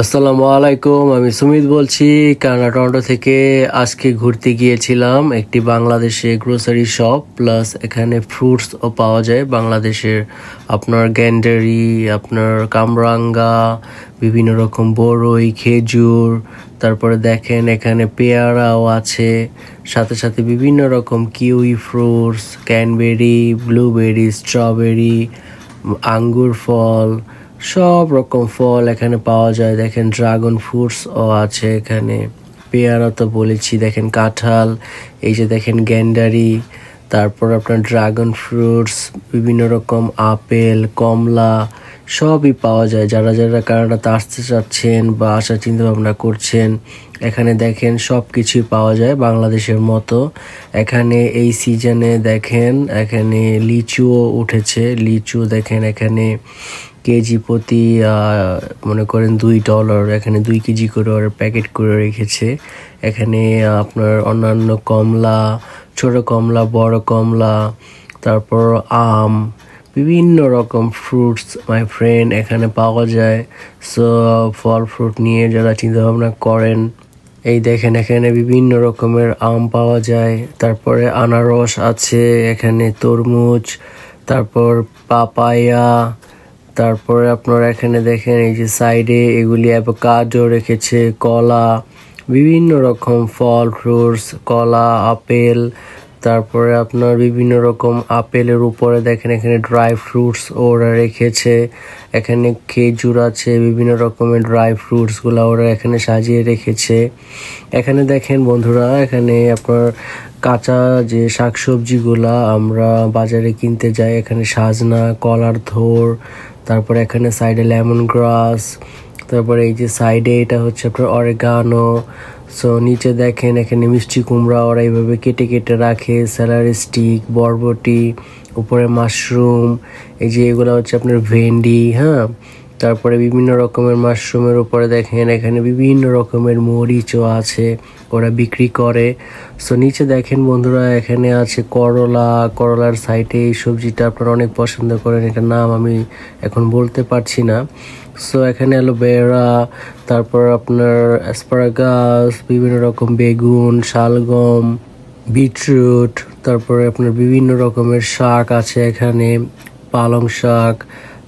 আসসালামু আলাইকুম, আমি সুমিত বলছি। কানাডা, টরন্টো থেকে আজকে ঘুরতে গিয়েছিলাম একটি বাংলাদেশে গ্রোসারি শপ প্লাস এখানে ফ্রুটসও পাওয়া যায় বাংলাদেশের। আপনার গ্যান্ডারি আপনার কামরাঙ্গা, বিভিন্ন রকম বড়ই খেজুর, তারপরে দেখেন এখানে পেয়ারাও আছে। সাথে সাথে বিভিন্ন রকম kiwi fruits cranberry blueberry strawberry আঙ্গুর ফল সব রকম ফল এখানে পাওয়া যায়। দেখেন ড্রাগন ফ্রুটসও আছে এখানে। পেয়ারা তো বলেছি, দেখেন কাঁঠাল, এই যে দেখেন গ্যান্ডারি তারপর আপনার ড্রাগন ফ্রুটস বিভিন্ন রকম আপেল, কমলা সবই পাওয়া যায়। যারা যারা কানাডাতে আসতে চাচ্ছেন বা আসার চিন্তা ভাবনা করছেন, এখানে দেখেন সব কিছুই পাওয়া যায় বাংলাদেশের মতো। এখানে এই সিজনে দেখেন, এখানে লিচুও উঠেছে। লিচু দেখেন, এখানে কেজি প্রতি মনে করেন দুই ডলার এখানে দুই কেজি করে ওরা প্যাকেট করে রেখেছে। এখানে আপনার অন্যান্য কমলা, ছোট কমলা, বড় কমলা, তারপর আম বিভিন্ন রকম ফ্রুটস মাই ফ্রেন্ড এখানে পাওয়া যায়। সো ফল ফ্রুট নিয়ে যারা চিন্তা ভাবনা করেন, এই দেখেন, এখানে বিভিন্ন রকমের আম পাওয়া যায়। তারপরে আনারস আছে, এখানে তরমুজ, তারপর পাপায়া, তারপরে আপনার এখানে দেখেন, এই যে সাইডে এগুলি অ্যাভোকাডো রেখেছে, কলা, বিভিন্ন রকম ফল ফ্রুটস কলা, আপেল তারপরে আপনার বিভিন্ন রকম আপেলের উপরে দেখেন এখানে ড্রাই ফ্রুটস ওরা রেখেছে, এখানে খেজুর আছে, বিভিন্ন রকমের ড্রাই ফ্রুটসগুলো ওরা এখানে সাজিয়ে রেখেছে। এখানে দেখেন বন্ধুরা, এখানে আপনার কাঁচা যে শাকসবজিগুলা আমরা বাজারে কিনতে যাই, এখানে সাজনা, কলার থোর তারপরে এখানে সাইডে লেমন গ্রাস, তারপরে এই যে সাইডে এটা হচ্ছে আপনার অরেগানো সো নিচে দেখেন এখানে মিষ্টি কুমড়া, ওরা এইভাবে কেটে কেটে রাখে স্যালারি স্টিক, বরবটি, উপরে মাশরুম, এই যে এগুলো হচ্ছে আপনার ভেন্ডি হ্যাঁ? তারপরে বিভিন্ন রকমের মাশরুমের উপরে দেখেন এখানে বিভিন্ন রকমের মরিচও আছে, ওরা বিক্রি করে। সো নিচে দেখেন বন্ধুরা, এখানে আছে করলা, করলার সাইডে এই সবজিটা আপনারা অনেক পছন্দ করেন, এটার নাম আমি এখন বলতে পারছি না। সো এখানে অ্যালোভেরা, তারপর আপনার অ্যাসপারাগাস, বিভিন্ন রকম বেগুন, শালগম, বিটরুট, তারপরে আপনার বিভিন্ন রকমের শাক আছে এখানে, পালং শাক,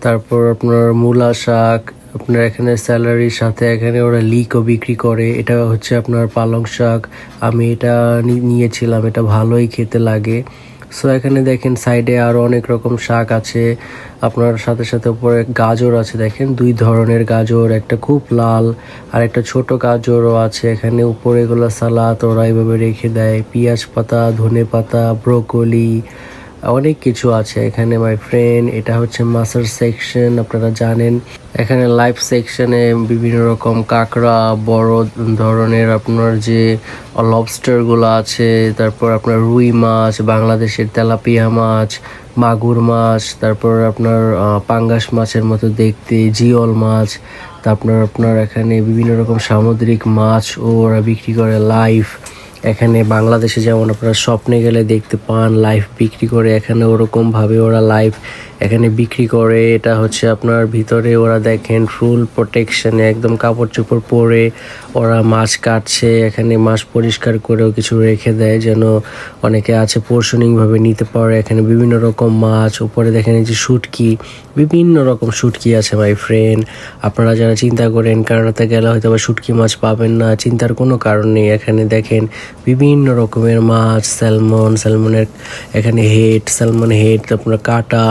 তারপর আপনার মূলা শাক, আপনার এখানে স্যালারির সাথে এখানে ওরা লিকও বিক্রি করে, এটা হচ্ছে আপনার পালং শাক, আমি এটা নিয়েছিলাম, এটা ভালোই খেতে লাগে। সো এখানে দেখেন সাইডে আরও অনেক রকম শাক আছে। আপনার সাথে সাথে উপরে গাজর আছে, দেখেন। দুই ধরনের গাজর, একটা খুব লাল আর একটা ছোট গাজরও আছে। এখানে উপরে এগুলো সালাদ ওরা এভাবে রেখে দেয়। পেঁয়াজ পাতা, ধনে পাতা, ব্রোকলি অনেক কিছু আছে। এখানে মাই ফ্রেন্ড এটা হচ্ছে মাছের সেকশন আপনারা জানেন। এখানে লাইফ সেকশনে বিভিন্ন রকম কাঁকড়া, বড় ধরনের আপনার যে লবস্টারগুলো আছে, তারপর আপনার রুই মাছ, বাংলাদেশের তেলাপিয়া মাছ, মাগুর মাছ, তারপর আপনার পাঙ্গাস মাছের মতো দেখতে, জিওল মাছ, তারপর আপনার এখানে বিভিন্ন রকম সামুদ্রিক মাছ ও ওরা বিক্রি করে লাইভ এখানে বাংলাদেশে যেমন আপনারা স্বপ্নে গেলে দেখতে পান লাইভ বিক্রি করে এখানে ওরকমভাবে ওরা লাইভ এখানে বিক্রি করে, এটা হচ্ছে আপনার ভিতরে ওরা দেখেন ফুল প্রোটেকশনে একদম কাপড় চোপড় পরে ওরা মাছ কাটছে, এখানে মাছ পরিষ্কার করেও কিছু রেখে দেয় যেন অনেকে আছে পোর্শনিং ভাবে নিতে পারে। এখানে বিভিন্ন রকম মাছ, উপরে দেখেন এই যে শুটকি, বিভিন্ন রকম শুটকি আছে মাই ফ্রেন্ড আপনারা যারা চিন্তা করেন কানাডাতে গেলে হয়তো বা শুটকি মাছ পাবেন না, চিন্তার কোনো কারণ নেই। এখানে দেখেন বিভিন্ন রকমের মাছ স্যালমন স্যালমনের এখানে হেড স্যালমন হেড আপনার কাটা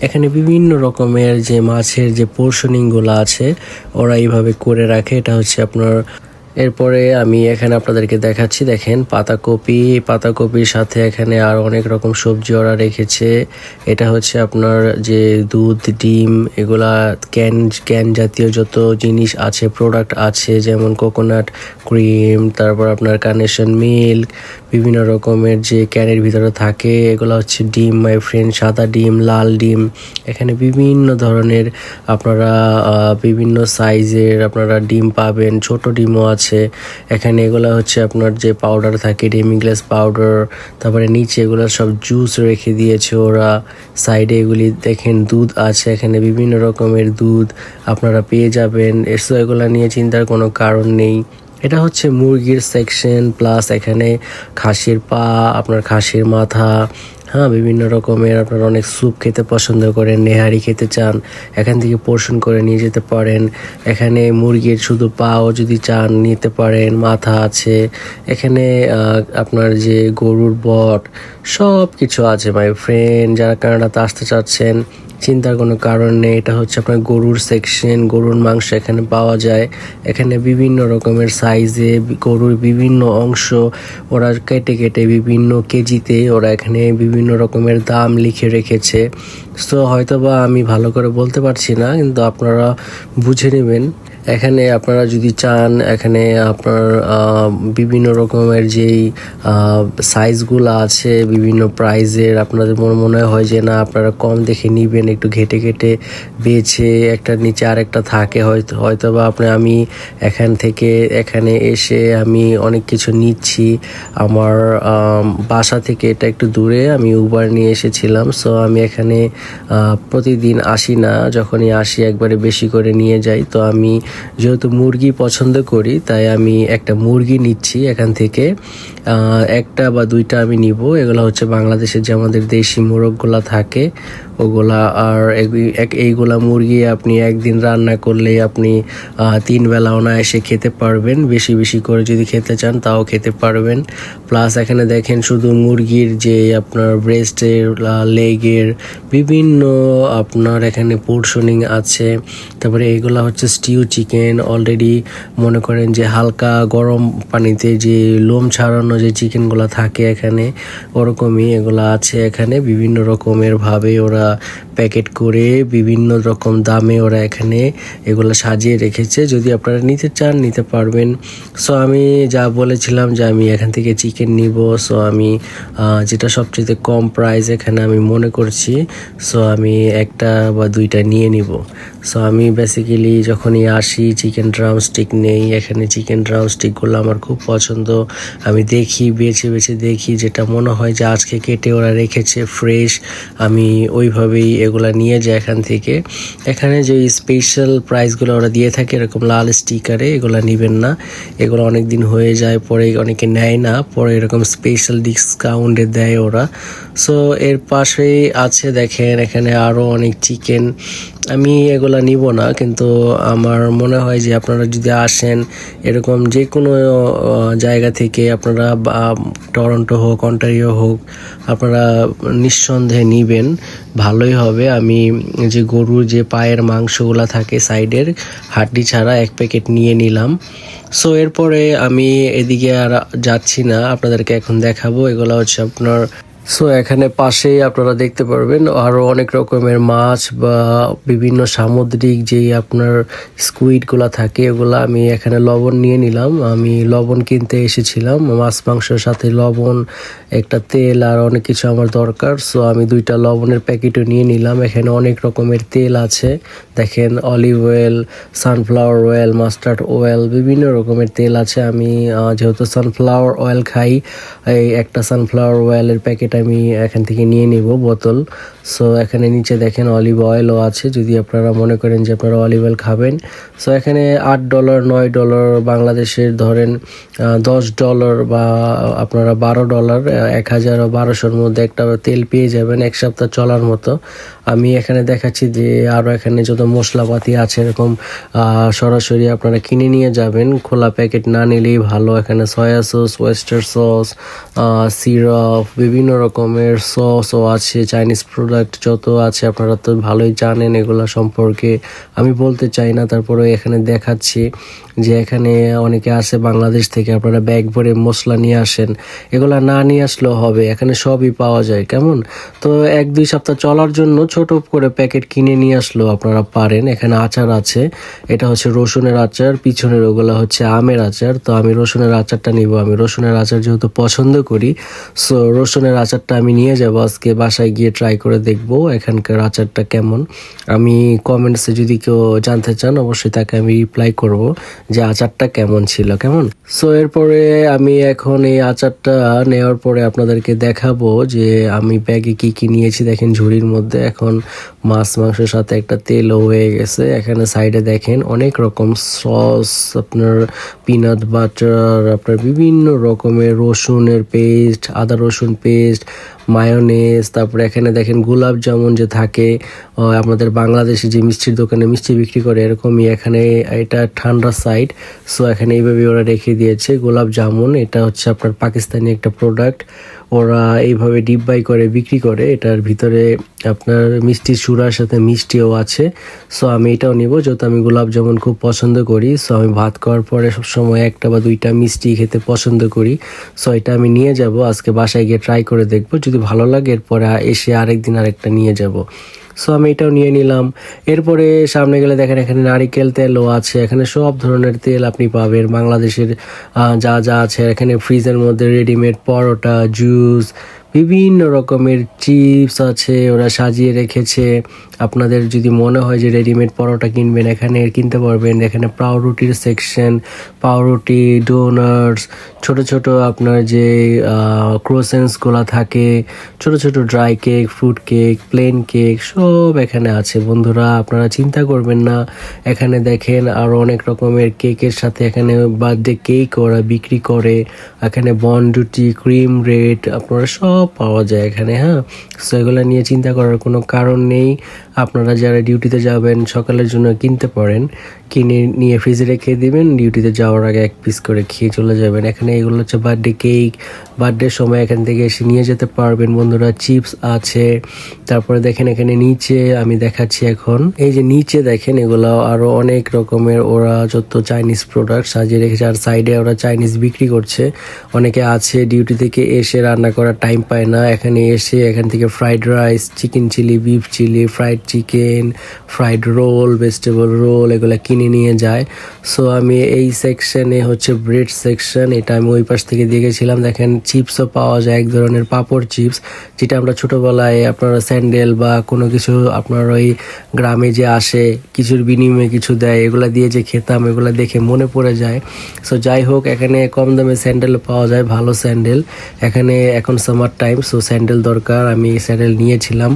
এখানে বিভিন্ন রকমের যে মাছের যে পোর্শনিংগুলো আছে, ওরা এইভাবে করে রাখে। এটা হচ্ছে আপনার এরপরে আমি এখানে আপনাদেরকে দেখাচ্ছি, দেখেন, পাতাকপি। পাতাকপির সাথে এখানে আর অনেক রকম সবজি ওরা রেখেছে। এটা হচ্ছে আপনার যে দুধ, ডিম, এগুলা ক্যান ক্যান জাতীয় যত জিনিস আছে প্রোডাক্ট আছে, যেমন কোকোনাট ক্রিম তারপর আপনার কানেশন মিল্ক বিভিন্ন রকমের যে ক্যানের ভিতরে থাকে, এগুলো হচ্ছে ডিম মাই ফ্রেন্ড সাদা ডিম, লাল ডিম। এখানে বিভিন্ন ধরনের আপনারা বিভিন্ন সাইজের আপনারা ডিম পাবেন, ছোট ডিমও আছে। আছে। এখানে এগুলো হচ্ছে আপনার যে পাউডার থাকে ডেমিগ্লাস পাউডার তারপরে নিচে এগুলো সব জুস রেখে দিয়েছে ওরা। সাইডে এগুলি দেখেন দুধ আছে, এখানে বিভিন্ন রকমের দুধ আপনারা পেয়ে যাবেন। এসো এগুলো নিয়ে চিন্তার কোনো কারণ নেই। এটা হচ্ছে মুরগির সেকশন প্লাস এখানে খাসির পা, আপনার খাসির মাথা হ্যাঁ বিভিন্ন রকমের আপনারা অনেক স্যুপ খেতে পছন্দ করেন, নেহারি খেতে চান, এখান থেকে পোর্শন করে নিয়ে যেতে পারেন। এখানে মুরগির শুধু পাও যদি চান নিতে পারেন, মাথা আছে। এখানে আপনার যে গরুর বট সব কিছু আছে মাই ফ্রেন্ড যারা কানাডাতে আসতে চাচ্ছেন চিন্তার কোনো কারণ নেই। এটা হচ্ছে আপনার গরুর সেকশন গরুর মাংস এখানে পাওয়া যায়। এখানে বিভিন্ন রকমের সাইজে গরুর বিভিন্ন অংশ, ওরা কেটে কেটে বিভিন্ন কেজিতে ওরা এখানে বিভিন্ন রকমের দাম লিখে রেখেছে। সো হয়তোবা আমি ভালো করে বলতে পারছি না, কিন্তু আপনারা বুঝে নেবেন। এখানে আপনারা যদি চান, এখানে আপনার বিভিন্ন রকমের যেই সাইজগুলো আছে, বিভিন্ন প্রাইজের আপনাদের মনে মনে হয় যে না, আপনারা কম দেখে নিবেন, একটু ঘেটে ঘেটে বেছে একটা নিচে আরেকটা থাকে, হয়তো হয়তো বা আপনি, আমি এখান থেকে, এখানে এসে আমি অনেক কিছু নিচ্ছি। আমার বাসা থেকে এটা একটু দূরে, আমি উবার নিয়ে এসেছিলাম সো আমি এখানে প্রতিদিন আসি না, যখনই আসি একবারে বেশি করে নিয়ে যাই, তো আমি যেহেতু মুরগি পছন্দ করি তাই আমি একটা মুরগি নিচ্ছি এখান থেকে। একটা বা দুইটা আমি নিব। এগুলো হচ্ছে বাংলাদেশের যে আমাদের দেশি মোরগগুলা থাকে, ওগুলা আর এইগুলা মুরগি আপনি একদিন রান্না করলে আপনি তিন বেলা অনায়াসে খেতে পারবেন। বেশি বেশি করে যদি খেতে চান তাও খেতে পারবেন। প্লাস এখানে দেখেন শুধু মুরগির যে আপনার ব্রেস্টের লেগের বিভিন্ন আপনার এখানে পোর্শনিং আছে। তারপরে এগুলা হচ্ছে স্টিউ চিকেন অলরেডি মনে করেন যে হালকা গরম পানিতে যে লোম ছাড়ানো যে চিকেনগুলো থাকে এখানে, ওরকমই এগুলো আছে এখানে। বিভিন্ন রকমের ভাবে ওরা প্যাকেট করে বিভিন্ন রকম দামে ওরা এখানে এগুলো সাজিয়ে রেখেছে। যদি আপনারা নিতে চান, নিতে পারবেন। সো আমি যা বলেছিলাম যে আমি এখান থেকে চিকেন নিব। সো আমি যেটা সবচেয়ে কম প্রাইস এখানে আমি মনে করছি। সো আমি একটা বা দুইটা নিয়ে নিব। সো আমি বেসিক্যালি যখনই আসি চিকেন ড্রাম স্টিক নেই। এখানে চিকেন ড্রাম স্টিকগুলো আমার খুব পছন্দ। আমি দেখি, বেছে বেছে দেখি, যেটা মনে হয় যে আজকে কেটে ওরা রেখেছে ফ্রেশ আমি ওইভাবেই এগুলা নিয়ে যাই এখান থেকে। এখানে যে স্পেশাল প্রাইসগুলো ওরা দিয়ে থাকে, এরকম লাল স্টিকারে এগুলো নেবেন না। এগুলো অনেক দিন হয়ে যায়, পরে অনেকে নেয় না। পরে এরকম স্পেশাল ডিসকাউন্টে দেয় ওরা। সো এর পাশেই আছে, দেখেন, এখানে আরও অনেক চিকেন আমি এগুলা নিব না, কিন্তু আমার মনে হয় যে আপনারা যদি আসেন এরকম যে কোনো জায়গা থেকে আপনারা টরন্টো হোক, অন্টারিও হোক, আপনারা নিঃসন্দেহে নিবেন, ভালোই হবে। আমি যে গরুর যে পায়ের মাংসগুলো থাকে সাইডের, হাড্ডি ছাড়া এক প্যাকেট নিয়ে নিলাম। সো এরপরে আমি এদিকে আর যাচ্ছি না, আপনাদেরকে এখন দেখাবো। এগুলো হচ্ছে আপনার সো এখানে পাশেই আপনারা দেখতে পারবেন আরও অনেক রকমের মাছ বা বিভিন্ন সামুদ্রিক যেই আপনার স্কুইডগুলা থাকে ওগুলো আমি এখানে লবণ নিয়ে নিলাম। আমি লবণ কিনতে এসেছিলাম, মাছ মাংসের সাথে লবণ, একটা তেল আর অনেক কিছু আমার দরকার। সো আমি দুইটা লবণের প্যাকেটও নিয়ে নিলাম। এখানে অনেক রকমের তেল আছে। দেখেন olive oil sunflower oil mustard oil বিভিন্ন রকমের তেল আছে। আমি যেহেতু সানফ্লাওয়ার অয়েল খাই, এই একটা সানফ্লাওয়ার অয়েলের প্যাকেট আমি এখান থেকে নিয়ে নিব বোতল। সো এখানে নিচে দেখেন অলিভ অয়েলও আছে। যদি আপনারা মনে করেন যে আপনারা অলিভ অয়েল খাবেন। সো এখানে আট ডলার নয় ডলার বাংলাদেশের ধরেন দশ ডলার বা আপনারা বারো ডলার এক হাজার বারোশোর মধ্যে একটা তেল পেয়ে যাবেন এক সপ্তাহ চলার মতো। আমি এখানে দেখাচ্ছি যে আরও এখানে যত মশলাপাতি আছে, এরকম সরাসরি আপনারা কিনে নিয়ে যাবেন। খোলা প্যাকেট না নিলেই ভালো। এখানে soya sauce oyster sauce syrup বিভিন্ন রকমের সসও আছে চাইনিজ প্রোডাক্ট যত আছে, আপনারা তো ভালোই জানেন এগুলো সম্পর্কে। আমি বলতে চাই না তারপরে এখানে দেখাচ্ছি। যে এখানে অনেকে আসে বাংলাদেশ থেকে, আপনারা ব্যাগ ভরে মশলা নিয়ে আসেন। এগুলা না নিয়ে আসলেও হবে, এখানে সবই পাওয়া যায়, কেমন? তো এক দুই সপ্তাহ চলার জন্য ছোট করে প্যাকেট কিনে নিয়ে আসলেও আপনারা পারেন। এখানে আচার আছে, এটা হচ্ছে রসুনের আচার, পিছনের ওগুলো হচ্ছে আমের আচার। তো আমি রসুনের আচারটা নিব, আমি রসুনের আচার যেহেতু পছন্দ করি সো রসুনের আচারটা আমি নিয়ে যাব আজকে, বাসায় গিয়ে ট্রাই করে দেখব এখানকার আচারটা কেমন। আমি কমেন্টসে যদি কেউ জানতে চান, অবশ্যই তাকে আমি রিপ্লাই করব। যে আচারটা কেমন ছিল, কেমন? সো এরপরে আমি এখন এই আচারটা নেওয়ার পরে আপনাদেরকে দেখাবো যে আমি ব্যাগে কি কি নিয়েছি। দেখেন ঝুড়ির মধ্যে এখন মাছ, মাংসের সাথে একটা তেলও হয়ে গেছে। এখানে সাইডে দেখেন অনেক রকম সস, আপনার পিনাট বাটার আপনার বিভিন্ন রকমের রসুনের পেস্ট আদা রসুন পেস্ট মায়োনেজ তারপরে এখানে দেখেন গোলাপ জামুন যে থাকে আমাদের বাংলাদেশে যে মিষ্টির দোকানে মিষ্টি বিক্রি করে, এরকমই এখানে এটা ঠান্ডা সাইড সো এখানে এইভাবে ওরা রেখে দিয়েছে। গোলাপ জামুন, এটা হচ্ছে আপনার পাকিস্তানি একটা প্রোডাক্ট ওরা এইভাবে ডিব্বাই করে, বিক্রি করে। এটার ভিতরে আপনার মিষ্টি চূড়ার সাথে মিষ্টিও আছে। সো আমি এটাও নিব। যেহেতু আমি গোলাপ জামুন খুব পছন্দ করি সো আমি ভাত খাওয়ার পরে সবসময় একটা বা দুইটা মিষ্টি খেতে পছন্দ করি। সো এটা আমি নিয়ে যাব। আজকে বাসায় গিয়ে ট্রাই করে দেখব। যদি ভালো লাগে, এরপরে এসে আরেকদিন আরেকটা নিয়ে যাব। সো আমি এটাও নিয়ে নিলাম। এরপরে সামনে গেলে দেখেন এখানে নারিকেল তেলও আছে। এখানে সব ধরনের তেল আপনি পাবেন। বাংলাদেশের যা যা আছে। এখানে ফ্রিজের মধ্যে রেডিমেড পরোটা জুস বিভিন্ন রকমের চিপস আছে ওরা সাজিয়ে রেখেছে। আপনাদের যদি মনে হয় যে রেডিমেড পরোটা কিনবেন, এখানে কিনতে পারবেন। এখানে পাউরুটির সেকশন পাউরুটি ডোনাটস ছোট ছোট আপনার যে ক্রোসেন্সগুলো থাকে, ছোট ছোট dry cake fruit cake plain cake সব এখানে আছে। বন্ধুরা, আপনারা চিন্তা করবেন না। এখানে দেখেন আরও অনেক রকমের কেকের সাথে এখানে বার্থডে কেক ওরা বিক্রি করে। এখানে বনডুটি ক্রিম রেড আপনারা সব পাওয়া যায় এখানে হ্যাঁ? সো এগুলো নিয়ে চিন্তা করার কোনো কারণ নেই। আপনারা যারা ডিউটিতে যাবেন সকালের জন্য কিনতে পারেন কিনে নিয়ে ফ্রিজে রেখে দিবেন ডিউটিতে যাওয়ার আগে এক পিস করে খেয়ে চলে যাবেন। এখানে এগুলো হচ্ছে বার্থডে কেক বার্থডের সময় এখান থেকে এসে নিয়ে যেতে পারবেন। বন্ধুরা চিপস আছে। তারপরে দেখেন এখানে নিচে আমি দেখাচ্ছি এখন। এই যে নিচে দেখেন, এগুলো আরও অনেক রকমের ওরা যত চাইনিজ প্রোডাক্ট সাজিয়ে রেখেছে। আর সাইডে ওরা চাইনিজ বিক্রি করছে। অনেকে আছে ডিউটি থেকে এসে রান্না করার টাইম পায় না। এখানে এসে এখান থেকে fried rice chicken chilli beef chilli fried chicken fried roll vegetable roll এগুলো কিনে নিয়ে যায়। সো আমি এই সেকশনে হচ্ছে ব্রেড সেকশন এটা আমি ওই পাশ থেকে দেখেছিলাম দেখেন চিপসও পাওয়া যায়, এক ধরনের পাপড় চিপস যেটা আমরা ছোটোবেলায় আপনারা স্যান্ডেল বা কোনো কিছু আপনার ওই গ্রামে যে আসে, কিছুর বিনিময়ে কিছু দেয়, এগুলা দিয়ে যে খেতাম, এগুলা দেখে মনে পড়ে যায়। সো যাই হোক, এখানে কম দামে স্যান্ডেল পাওয়া যায়, ভালো স্যান্ডেল এখানে এখন সামার টাইম সো স্যান্ডেল দরকার, আমি স্যান্ডেল নিয়েছিলাম।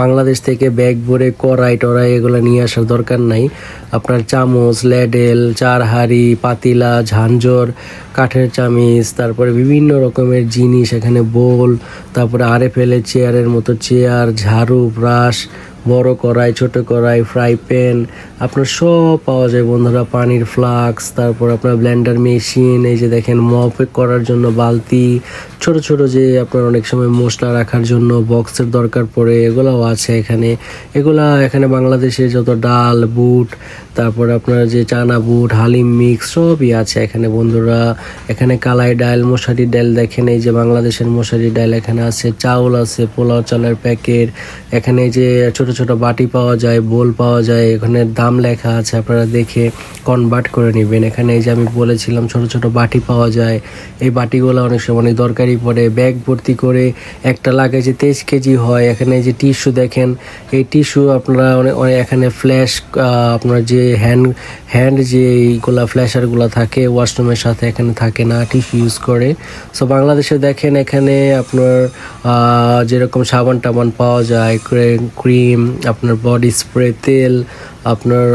বাংলাদেশ থেকে ব্যাগ ভরে কড়াই টড়াই এগুলো নিয়ে আসার দরকার নাই। আপনার চামচ ল্যাডেল চার হাঁড়ি পাতিলা ঝাঞ্ঝর কাঠের চামিচ, তারপরে বিভিন্ন রকমের জিনিস, এখানে বোল, তারপরে আরে ফেলে চেয়ারের মতো চেয়ার ঝাড়ু, ব্রাশ বড় কড়াই ছোট কড়াই ফ্রাই প্যান আপনার সব পাওয়া যায় বন্ধুরা, পানির ফ্লাক্স তারপর আপনার ব্লেন্ডার মেশিন এই যে দেখেন মপ করার জন্য বালতি, ছোট ছোট যে আপনার অনেক সময় মশলা রাখার জন্য বক্সের দরকার পড়ে, এগুলাও আছে এখানে। এগুলা এখানে বাংলাদেশে যত ডাল, বুট, তারপর আপনার যে চানা বুট, হালিম মিক্স সবই আছে এখানে বন্ধুরা। এখানে কালাই ডাল, মশারি ডাল দেখেন, এই যে বাংলাদেশের মশারি ডাল এখানে আছে, চাউল আছে, পোলাও চালের প্যাকেট এখানে যে ছোট ছোট বাটি পাওয়া যায়, বোল পাওয়া যায়, এখানে দাম লেখা আছে, আপনারা দেখে কনভার্ট করে নেবেন। এখানে এই যে আমি বলেছিলাম ছোট ছোট বাটি পাওয়া যায়, এই বাটিগুলো অনেক সময় অনেক দরকারি পড়ে। ব্যাগ ভর্তি করে একটা লাগে যে তেইশ কেজি হয়, এখানে যে টিস্যু দেখেন, এই টিস্যু আপনারা অনেক এখানে ফ্ল্যাশ আপনার যে হ্যান্ড হ্যান্ড যে এইগুলা ফ্ল্যাশারগুলো থাকে, ওয়াশরুমের সাথে এখানে থাকে না, টিস্যু ইউজ করে। সো বাংলাদেশে দেখেন এখানে আপনার যেরকম সাবান টাবান পাওয়া যায় ক্রিম আপনার বডি স্প্রে তেল আপনার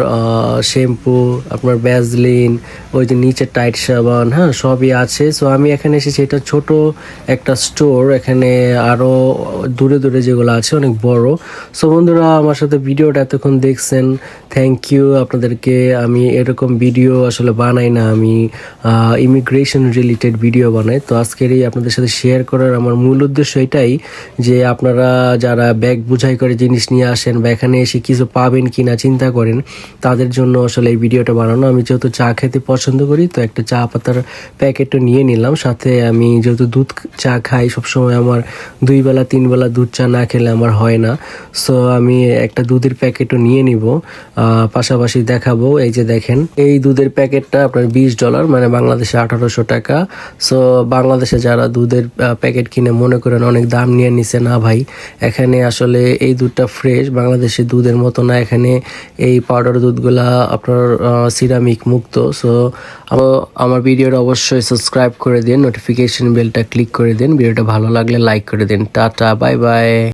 শ্যাম্পু, আপনার ব্যাজলিন ওই যে নিচে টাইট সাবান হ্যাঁ সবই আছে। সো আমি এখানে এসেছি, এটা ছোট একটা স্টোর এখানে আরও দূরে দূরে যেগুলো আছে, অনেক বড়। সো বন্ধুরা, আমার সাথে ভিডিওটা এতক্ষণ দেখছেন থ্যাংক ইউ আপনাদেরকে আমি এরকম ভিডিও আসলে বানাই না, আমি ইমিগ্রেশন রিলেটেড ভিডিও বানাই। তো আজকের এই আপনাদের সাথে শেয়ার করার আমার মূল উদ্দেশ্য এটাই যে আপনারা যারা ব্যাগ বুঝাই করে জিনিস নিয়ে আসেন বা এখানে এসে কিছু পাবেন কিনা, চিন্তা করেন করেন। তাদের জন্য আসলে এই ভিডিওটা বানানো। আমি যেহেতু চা খেতে পছন্দ করি, তো একটা চা পাতার প্যাকেটও নিয়ে নিলাম। সাথে আমি যেহেতু দুধ চা খাই, সবসময় আমার দুই বেলা, তিন বেলা দুধ চা না খেলে আমার হয় না। সো আমি একটা দুধের প্যাকেটও নিয়ে নিব। পাশাপাশি দেখাবো। এই যে দেখেন, এই দুধের প্যাকেটটা আপনার বিশ ডলার মানে বাংলাদেশে আঠারোশো টাকা। সো বাংলাদেশে যারা দুধের প্যাকেট কিনে মনে করেন অনেক দাম নিয়ে নিছে, না ভাই, এখানে আসলে এই দুধটা ফ্রেশ বাংলাদেশে দুধের মতো না, এখানে এই পাউডার দুধগুলা আপনার সিরামিক মুক্ত। সো আমার ভিডিওটা অবশ্যই সাবস্ক্রাইব করে দিন নোটিফিকেশন বেলটা ক্লিক করে দিন। ভিডিওটা ভালো লাগলে লাইক করে দিন। Tata bye bye